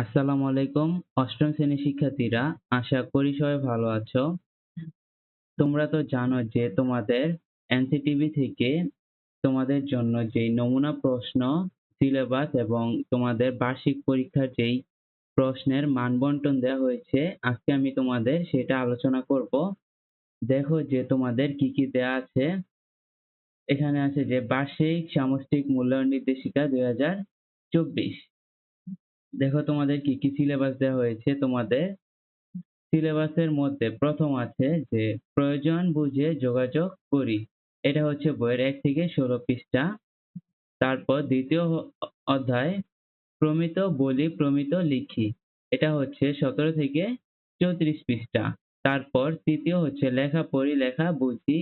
আসসালামু আলাইকুম, অষ্টম শ্রেণির শিক্ষার্থীরা, আশা করি সবাই ভালো আছো। তোমরা তো জানো যে তোমাদের এনসিটিভি থেকে তোমাদের জন্য যে নমুনা প্রশ্ন, সিলেবাস এবং তোমাদের বার্ষিক পরীক্ষার যেই প্রশ্নের মান বন্টন দেওয়া হয়েছে, আজকে আমি তোমাদের সেটা আলোচনা করব। দেখো যে তোমাদের কি কি দেয়া আছে। এখানে আছে যে বার্ষিক সামষ্টিক মূল্যায়ন নির্দেশিকা দুই হাজার চব্বিশ। দেখো তোমাদের কি কি সিলেবাস দেওয়া হয়েছে তোমাদের। সিলেবাসের মধ্যে প্রথম আছে যে, প্রয়োজন বুঝে যোগাযোগ করি। এটা হচ্ছে বইয়ের এক থেকে ষোলো পৃষ্ঠা। তারপর দ্বিতীয় অধ্যায়, প্রমিত বলি, প্রমিত লিখি। এটা হচ্ছে সতেরো থেকে চৌত্রিশ পৃষ্ঠা। তারপর তৃতীয় হচ্ছে লেখা, পড়ি, লেখা, বুঝি।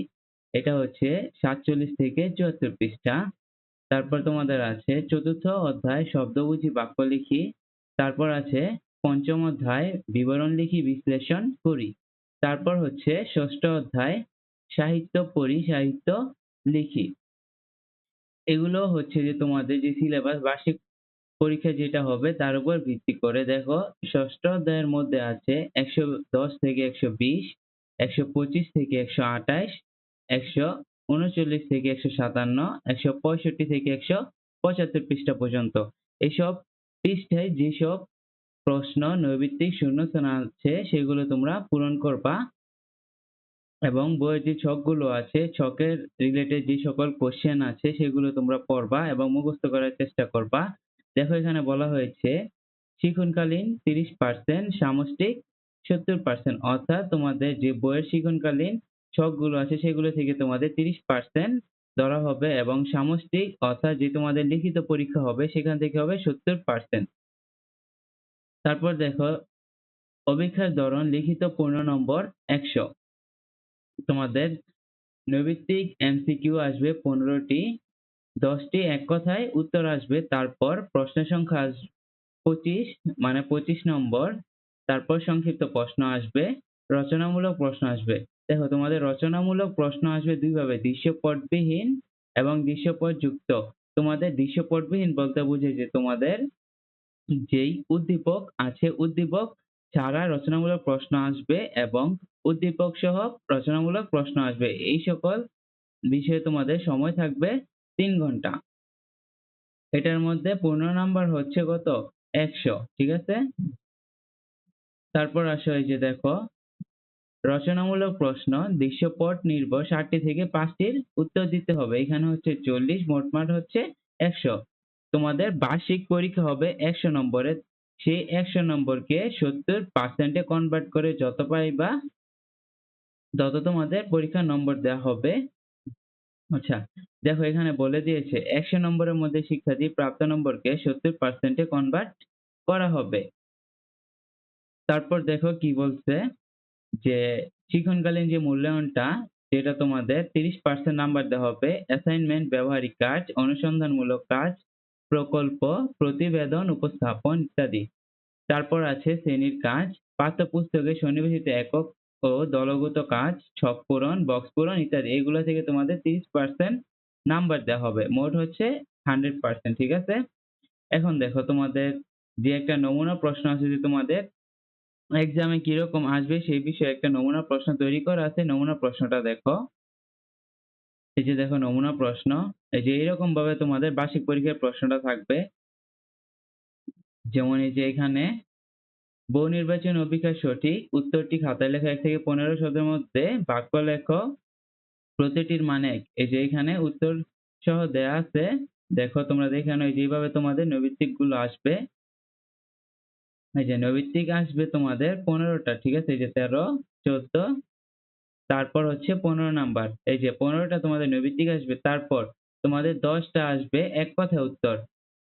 এটা হচ্ছে সাতচল্লিশ থেকে চুয়াত্তর পৃষ্ঠা। তারপর তোমাদের আছে চতুর্থ অধ্যায়, শব্দ বুঝি, বাক্য লিখি। তারপর আছে পঞ্চম অধ্যায়, বিবরণ লিখি, বিশ্লেষণ করি। তারপর হচ্ছে ষষ্ঠ অধ্যায়, সাহিত্য পড়ি, সাহিত্য লিখি। এগুলো হচ্ছে যে তোমাদের যে সিলেবাস বার্ষিক পরীক্ষা যেটা হবে, তার উপর ভিত্তি করে দেখো, ষষ্ঠ অধ্যায়ের মধ্যে আছে একশো দশ থেকে একশো বিশ, একশো পঁচিশ থেকে একশো আঠাশ, একশো উনচল্লিশ থেকে একশো সাতান্ন, একশো পঁয়ষট্টি থেকে একশো পঁচাত্তর পৃষ্ঠা পর্যন্ত। এইসব পৃষ্ঠায় যেসব প্রশ্ন নৈবিত্তিক শূন্যস্থান আছে, সেগুলো তোমরা পূরণ করবা। এবং বইয়ের যে ছকগুলো আছে, ছকের রিলেটেড যে সকল কোশ্চেন আছে, সেগুলো তোমরা পড়বা এবং মুখস্থ করার চেষ্টা করবা। দেখো এখানে বলা হয়েছে, শিখনকালীন তিরিশ পার্সেন্ট সামষ্টিক সত্তর পার্সেন্ট অর্থাৎ তোমাদের যে বইয়ের শিখনকালীন ছকগুলো আছে, সেগুলো থেকে তোমাদের তিরিশ পার্সেন্ট ধরা হবে এবং সামষ্টিক অর্থাৎ যে তোমাদের লিখিত পরীক্ষা হবে সেখান থেকে হবে সত্তর পার্সেন্ট তারপর দেখো অভিক্ষার ধরন লিখিত পূর্ণ নম্বর একশো। তোমাদের নৈবিত্তিক এমসিকিউ আসবে পনেরোটি, দশটি এক কথায় উত্তর আসবে, তারপর প্রশ্নের সংখ্যা পঁচিশ মানে পঁচিশ নম্বর, তারপর সংক্ষিপ্ত প্রশ্ন আসবে, রচনামূলক প্রশ্ন আসবে। দেখো, তোমাদের রচনামূলক প্রশ্ন আসবে দুইভাবে দৃশ্যপটবিহীন এবং দৃশ্যপট যুক্ত তোমাদের দৃশ্যপটবিহীন বলতে বুঝে যে তোমাদের যেই উদ্দীপক আছে, উদ্দীপক ছাড়া রচনামূলক প্রশ্ন আসবে এবং উদ্দীপক সহ রচনামূলক প্রশ্ন আসবে। এই সকল বিষয়ে তোমাদের সময় থাকবে তিন ঘণ্টা। এটার মধ্যে পূর্ণ নাম্বার হচ্ছে কত? একশো, ঠিক আছে? তারপর আসো এই যে দেখো রচনামূলক প্রশ্ন, দৃশ্যপট নির্ভর ষাটটি থেকে পাঁচটির উত্তর দিতে হবে। এখানে হচ্ছে চল্লিশ, মোটমাট হচ্ছে একশো। তোমাদের বার্ষিক পরীক্ষা হবে একশো নম্বরের সেই একশো নম্বরকে সত্তর পার্সেন্টে কনভার্ট করে যত পাইবা তত তোমাদের পরীক্ষার নম্বর দেওয়া হবে। আচ্ছা দেখো এখানে বলে দিয়েছে, একশো নম্বরের মধ্যে শিক্ষার্থী প্রাপ্ত নম্বরকে সত্তর পার্সেন্টে কনভার্ট করা হবে। তারপর দেখো কি বলছে। যে শিক্ষণকালীন যে মূল্যায়নটা, যেটা তোমাদের তিরিশ পার্সেন্ট নাম্বার দেওয়া হবে অ্যাসাইনমেন্ট ব্যবহারিক কাজ, অনুসন্ধানমূলক কাজ, প্রকল্প, প্রতিবেদন, উপস্থাপন ইত্যাদি। তারপর আছে শ্রেণির কাজ, পাঠ্যপুস্তকে সন্নিবেশিত একক ও দলগত কাজ, ছক পূরণ, বক্স পূরণ ইত্যাদি। এগুলো থেকে তোমাদের তিরিশ পার্সেন্ট নাম্বার দেওয়া হবে। মোট হচ্ছে হান্ড্রেড পার্সেন্ট ঠিক আছে? এখন দেখো তোমাদের যে একটা নমুনা প্রশ্ন আছে যে তোমাদের এক্সামে কীরকম আসবে সেই বিষয়ে একটা নমুনা প্রশ্ন তৈরি করা আছে। নমুনা প্রশ্নটা দেখো। এই যে দেখো নমুনা প্রশ্ন। এই যে এরকম ভাবে তোমাদের বার্ষিক পরীক্ষার প্রশ্নটা থাকবে। যেমন এই যে এখানে, বহু নির্বাচন অভিজ্ঞতা সঠিক। উত্তরটি খাতায় লেখা এক থেকে পনেরো শব্দের মধ্যে বাক্য লেখ। প্রতিটির মানে এই যে এখানে উত্তর সহ দেয়া আছে। দেখো তোমরা দেখে নাও যেভাবে তোমাদের নৈবিত্তিকগুলো আসবে। এই যে নৈবিত্তিক আসবে তোমাদের পনেরোটা, ঠিক আছে? এই যে তেরো, চোদ্দ, তারপর হচ্ছে পনেরো নাম্বার। এই যে পনেরোটা তোমাদের নৈবিত্তিক আসবে, তারপর তোমাদের দশটা আসবে এক কথায় উত্তর।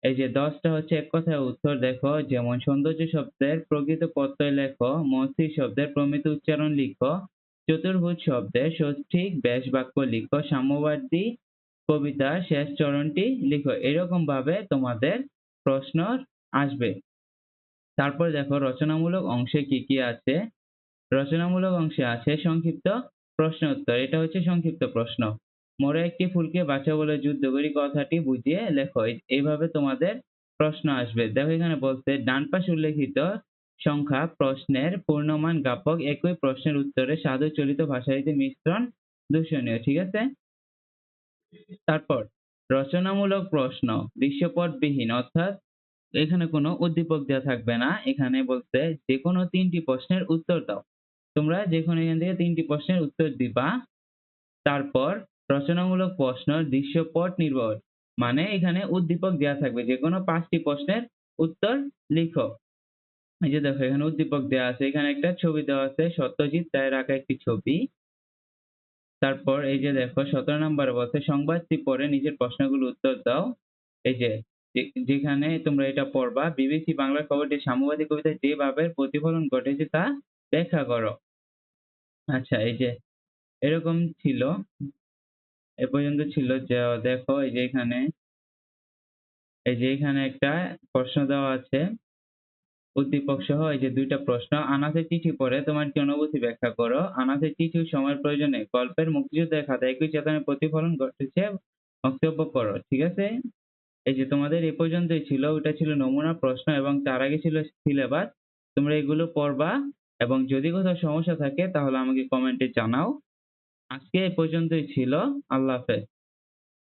এই যে দশটা হচ্ছে এক কথায় উত্তর, দেখো, যেমন সৌন্দর্য শব্দের প্রকৃত প্রত্যয় লেখো মসি শব্দের প্রমিত উচ্চারণ লিখো, চতুর্ভুজ শব্দের সঠিক ব্যাস বাক্য লিখো, সাম্যবাদী কবিতার শেষ চরণটি লিখো। এরকম ভাবে তোমাদের প্রশ্ন আসবে। তারপর দেখো রচনামূলক অংশে কি কি আছে? রচনামূলক অংশে আছে সংক্ষিপ্ত প্রশ্ন উত্তর। এটা হচ্ছে সংক্ষিপ্ত প্রশ্ন। মোরে একটি ফুলকে বাঁচা বলে যুদ্ধ করি কথাটি বুঝিয়ে লেখো। এইভাবে তোমাদের প্রশ্ন আসবে। দেখো এখানে বলছে, ডান পাশে উল্লেখিত সংখ্যা প্রশ্নের পূর্ণমান জ্ঞাপক একই প্রশ্নের উত্তরে সাধু চলিত ভাষারীতি মিশ্রণ দূষণীয়, ঠিক আছে? তারপর, রচনামূলক প্রশ্ন দৃশ্যপটবিহীন অর্থাৎ এখানে কোনো উদ্দীপক দেওয়া থাকবে না। এখানে বলতে যে কোনো তিনটি প্রশ্নের উত্তর দাও। তোমরা যে কোনো এখান থেকে তিনটি প্রশ্নের উত্তর দিবা। তারপর রচনামূলক প্রশ্ন, দৃশ্যপট নির্ভর। মানে এখানে উদ্দীপক দেওয়া থাকবে। যে কোনো পাঁচটি প্রশ্নের উত্তর লিখো। এই যে দেখো, এখানে উদ্দীপক দেওয়া আছে। এখানে একটা ছবি দেওয়া আছে, সত্যজিৎ রায়ের আঁকা একটি ছবি। তারপর এই যে দেখো, সতেরো নম্বর বলছে, সংবাদটি পড়ে নিজের প্রশ্নগুলো উত্তর দাও। এই যে যে- যেখানে তোমরা এটা পড়বা, বিবিসি বাংলা খবরটি সাম্যবাদী কবিতায় যে ভাবের প্রতিফলন ঘটেছে তা ব্যাখ্যা করো। আচ্ছা এই যে, এরকম ছিল, এ পর্যন্ত ছিল, যে, দেখো, এই যে এখানে, এই যে এখানে একটা প্রশ্ন দেওয়া আছে, উদ্দীপক সহ, এই যে দুইটা প্রশ্ন, আনাসের চিঠি পড়ে, তোমার কি অনুভূতি ব্যাখ্যা করো? আনাসের চিঠি সময়ের প্রয়োজনে গল্পের মুক্তিযুদ্ধের খাতা একই চেতনার প্রতিফলন ঘটেছে, বক্তব্য করো ঠিক আছে? এই যে তোমাদের এ পর্যন্তই ছিল ওটা ছিল নমুনা প্রশ্ন এবং তার আগে ছিল সিলেবাস তোমরা এগুলো পড়বা এবং যদি কোথাও সমস্যা থাকে তাহলে আমাকে কমেন্টে জানাও। আজকে এ পর্যন্তই ছিল। আল্লাহ হাফেজ।